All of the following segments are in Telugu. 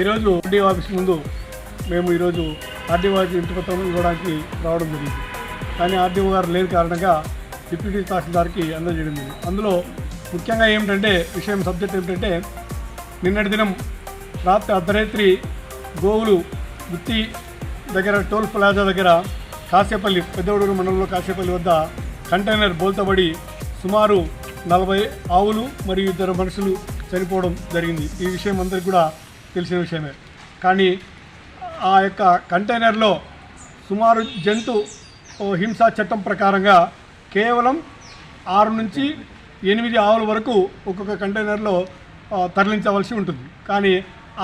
ఈరోజు ఆర్డీ ఆఫీస్ ముందు మేము ఈరోజు ఆర్డీఓ గారికి ఇంటి పత్రం ఇవ్వడానికి రావడం జరిగింది. కానీ ఆర్డీఓ గారు లేని కారణంగా డిప్యూటీ తహసీల్దార్కి అందజేయడం జరిగింది. అందులో ముఖ్యంగా ఏమిటంటే విషయం సబ్జెక్ట్ ఏమిటంటే నిన్నటి దినం రాత్రి అర్ధరాత్రి గోవులు గుత్తి దగ్గర టోల్ ప్లాజా దగ్గర కాసేపల్లి పెద్దవడూరు మండలంలో కాసేపల్లి వద్ద కంటైనర్ బోల్తబడి సుమారు నలభై ఆవులు మరియు ఇద్దరు మనుషులు చనిపోవడం జరిగింది. ఈ విషయం అందరికీ కూడా తెలిసిన విషయమే. కానీ ఆ యొక్క కంటైనర్లో సుమారు జంతు ఓ హింసా చట్టం ప్రకారంగా కేవలం ఆరు నుంచి ఎనిమిది ఆవుల వరకు ఒక్కొక్క కంటైనర్లో తరలించవలసి ఉంటుంది. కానీ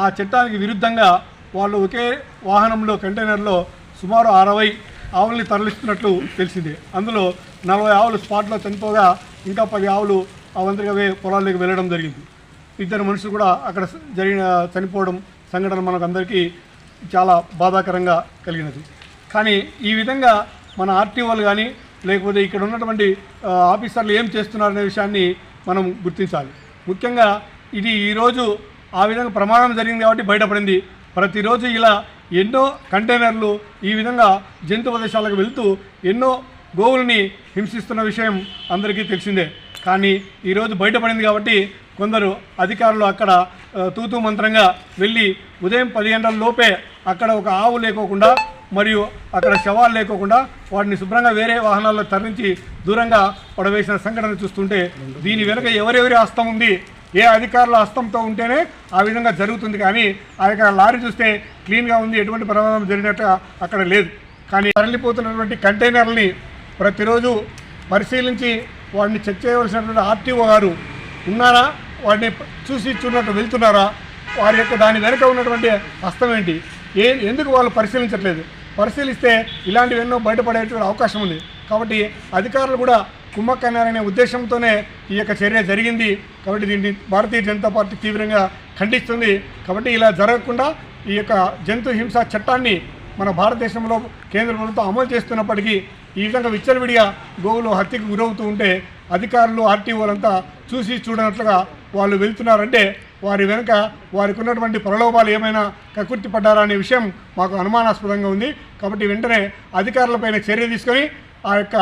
ఆ చట్టానికి విరుద్ధంగా వాళ్ళు ఒకే వాహనంలో కంటైనర్లో సుమారు అరవై ఆవుల్ని తరలిస్తున్నట్లు తెలిసింది. అందులో నలభై ఆవులు స్పాట్లో చనిపోగా ఇంకా పది ఆవులు అవంతరిగా వే పొలాల్లోకి వెళ్ళడం జరిగింది. ఇద్దరు మనుషులు కూడా అక్కడ జరిగిన చనిపోవడం సంఘటన మనకు అందరికీ చాలా బాధాకరంగా కలిగినది. కానీ ఈ విధంగా మన ఆర్టీఓలు కానీ లేకపోతే ఇక్కడ ఉన్నటువంటి ఆఫీసర్లు ఏం చేస్తున్నారనే విషయాన్ని మనం గుర్తించాలి. ముఖ్యంగా ఇది ఈరోజు ఆ విధంగా ప్రమాదం జరిగింది కాబట్టి బయటపడింది. ప్రతిరోజు ఇలా ఎన్నో కంటైనర్లు ఈ విధంగా జంతు ప్రదేశాలకు వెళ్తూ ఎన్నో గోవుల్ని హింసిస్తున్న విషయం అందరికీ తెలిసిందే. కానీ ఈరోజు బయటపడింది కాబట్టి కొందరు అధికారులు అక్కడ తూతూ మంత్రంగా వెళ్ళి ఉదయం పది గంటల లోపే అక్కడ ఒక ఆవు లేకోకుండా మరియు అక్కడ శవాలు లేకోకుండా వాటిని శుభ్రంగా వేరే వాహనాల్లో తరలించి దూరంగా పడవేసిన సంఘటన చూస్తుంటే దీని వెనుక ఎవరెవరి హస్తం ఉంది? ఏ అధికారుల హస్తంతో ఉంటేనే ఆ విధంగా జరుగుతుంది. కానీ ఆ యొక్క లారీ చూస్తే క్లీన్గా ఉంది ఎటువంటి ప్రమాదం జరిగినట్టు అక్కడ లేదు. కానీ తరలిపోతున్నటువంటి కంటైనర్ని ప్రతిరోజు పరిశీలించి వాడిని చెక్ చేయవలసినటువంటి ఆర్టీఓ గారు ఉన్నారా? వాడిని చూసి చూడనట్టు వెళ్తున్నారా? వారి యొక్క దాని వెనుక ఉన్నటువంటి హస్తం ఏంటి? ఏ ఎందుకు వాళ్ళు పరిశీలించట్లేదు? పరిశీలిస్తే ఇలాంటివి ఎన్నో బయటపడేటువంటి అవకాశం ఉంది. కాబట్టి అధికారులు కూడా కుమ్మక్కన్నారనే ఉద్దేశంతోనే ఈ యొక్క చర్య జరిగింది. కాబట్టి దీన్ని భారతీయ జనతా పార్టీ తీవ్రంగా ఖండిస్తుంది. కాబట్టి ఇలా జరగకుండా ఈ యొక్క జంతు హింస చట్టాన్ని మన భారతదేశంలో కేంద్ర ప్రభుత్వం అమలు చేస్తున్నప్పటికీ ఈ విధంగా విచ్చలవిడిగా గోవులు హత్యకు గురవుతూ ఉంటే అధికారులు ఆర్టీఓలంతా చూసి చూడనట్లుగా వాళ్ళు వెళ్తున్నారంటే వారి వెనుక వారికి ఉన్నటువంటి ప్రలోభాలు ఏమైనా కకుర్తి పడ్డారా అనే విషయం మాకు అనుమానాస్పదంగా ఉంది. కాబట్టి వెంటనే అధికారులపైన చర్య తీసుకొని ఆ యొక్క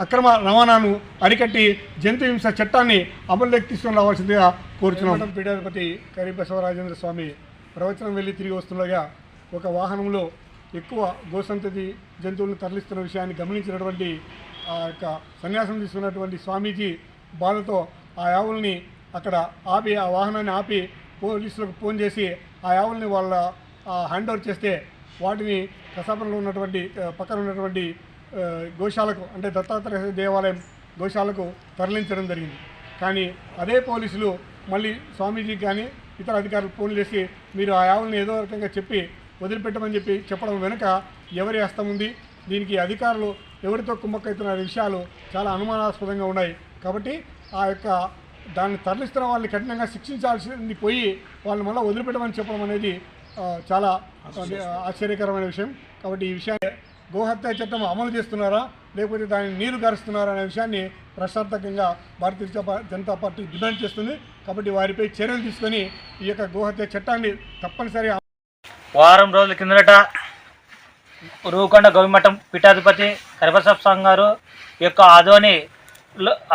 అక్రమ రవాణాను అరికట్టి జంతు హింస చట్టాన్ని అమలులోకి తీసుకుని రావాల్సిందిగా కోరుతున్నాం. పీఠాధిపతి కరీ బసవరాజేంద్ర స్వామి ప్రవచనం వెళ్ళి తిరిగి వస్తుండగా ఒక వాహనంలో ఎక్కువ గోసంతతి జంతువులను తరలిస్తున్న విషయాన్ని గమనించినటువంటి ఆ యొక్క సన్యాసం తీసుకున్నటువంటి స్వామీజీ బాధతో ఆ ఆవుల్ని అక్కడ ఆపి ఆ వాహనాన్ని ఆపి పోలీసులకు ఫోన్ చేసి ఆ ఆవుల్ని వాళ్ళ హ్యాండ్ ఓవర్ చేస్తే వాటిని కసాపంలో ఉన్నటువంటి పక్కన ఉన్నటువంటి గోశాలకు అంటే దత్తాత్రేయ దేవాలయం గోశాలకు తరలించడం జరిగింది. కానీ అదే పోలీసులు మళ్ళీ స్వామీజీకి కానీ ఇతర అధికారులు ఫోన్ చేసి మీరు ఆ ఆవుల్ని ఏదో రకంగా చెప్పి వదిలిపెట్టమని చెప్పి చెప్పడం వెనుక ఎవరి హస్తం ఉంది? దీనికి అధికారులు ఎవరితో కుమ్మక్కైతున్న విషయాలు చాలా అనుమానాస్పదంగా ఉన్నాయి. కాబట్టి ఆ యొక్క దాన్ని తరలిస్తున్న వాళ్ళని కఠినంగా శిక్షించాల్సింది పోయి వాళ్ళని మళ్ళీ వదిలిపెట్టమని చెప్పడం అనేది చాలా ఆశ్చర్యకరమైన విషయం. కాబట్టి ఈ విషయాన్ని గోహత్య చట్టం అమలు చేస్తున్నారా లేకపోతే దాన్ని నీరు గారుస్తున్నారా అనే విషయాన్ని ప్రశ్నార్థకంగా భారతీయ జనతా- పార్టీ డిమాండ్ చేస్తుంది. కాబట్టి వారిపై చర్యలు తీసుకొని ఈ యొక్క గోహత్య చట్టాన్ని తప్పనిసరి వారం రోజుల కిందట రూకొండ గవిమఠం పీఠాధిపతి కరిపసప్ స్వామి గారు ఈ యొక్క ఆదోని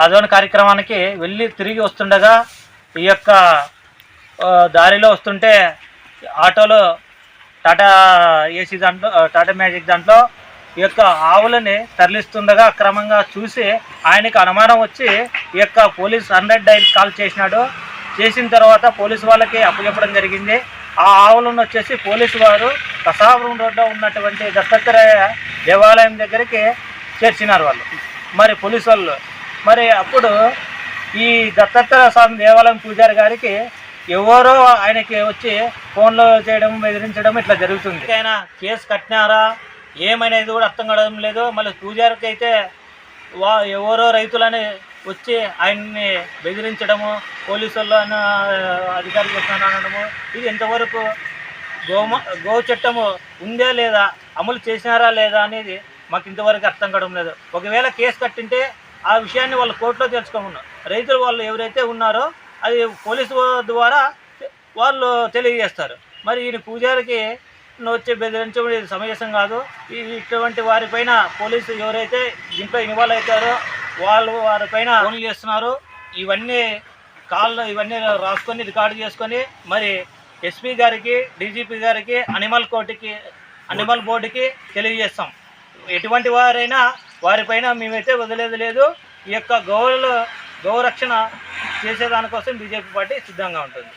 ఆదోని కార్యక్రమానికి వెళ్ళి తిరిగి వస్తుండగా ఈ యొక్క దారిలో వస్తుంటే ఆటోలో టాటా ఏసీ దాంట్లో టాటా మ్యాజిక్ దాంట్లో ఈ యొక్క ఆవులని తరలిస్తుండగా క్రమంగా చూసి ఆయనకి అనుమానం వచ్చి ఈ యొక్క పోలీస్ హండ్రెడ్ డైల్ కాల్ చేసినాడు. చేసిన తర్వాత పోలీసు వాళ్ళకి అప్పచెప్పడం జరిగింది. ఆ ఆవులను వచ్చేసి పోలీసు వారు కసాపురం రోడ్లో ఉన్నటువంటి దత్తాత్రేయ దేవాలయం దగ్గరికి చేర్చినారు వాళ్ళు. మరి పోలీసు వాళ్ళు మరి అప్పుడు ఈ దత్తాత్రేయ స్వామి దేవాలయం పూజారి గారికి ఎవరో ఆయనకి వచ్చి ఫోన్లో చేయడం బెదిరించడం ఇట్లా జరుగుతుంది. ఆయన కేసు కట్టినారా? ఏమనేది కూడా అర్థం కావడం లేదు. మళ్ళీ పూజారికి అయితే వా ఎవరో రైతులని వచ్చి ఆయన్ని బెదిరించడము పోలీసుల్లో అధికారులు వస్తున్నాను అనడము ఇది ఎంతవరకు గోమ గో చట్టము ఉందా లేదా అమలు చేసినారా లేదా అనేది మాకు ఇంతవరకు అర్థం కావడం లేదు. ఒకవేళ కేసు కట్టింటే ఆ విషయాన్ని వాళ్ళు కోర్టులో తెలుసుకోమన్నారు. రైతులు వాళ్ళు ఎవరైతే ఉన్నారో అది పోలీసు ద్వారా వాళ్ళు తెలియజేస్తారు. మరి ఈయన పూజారికి వచ్చి బెదిరించడం సమంజసం కాదు. ఈ ఇటువంటి వారిపైన పోలీసు ఎవరైతే దీంట్లో ఇన్వాల్వ్ అవుతారో వాళ్ళు వారిపైన ఫోన్లు చేస్తున్నారు. ఇవన్నీ కాళ్ళు ఇవన్నీ రాసుకొని రికార్డు చేసుకొని మరి ఎస్పీ గారికి డీజీపీ గారికి అనిమల్ కోర్టుకి అనిమల్ బోర్డుకి తెలియజేస్తాం. ఎటువంటి వారైనా వారిపైన మేమైతే వదిలేదు లేదు. ఈ యొక్క గౌరవ గౌరక్షణ చేసేదానికోసం బీజేపీ పార్టీ సిద్ధంగా ఉంటుంది.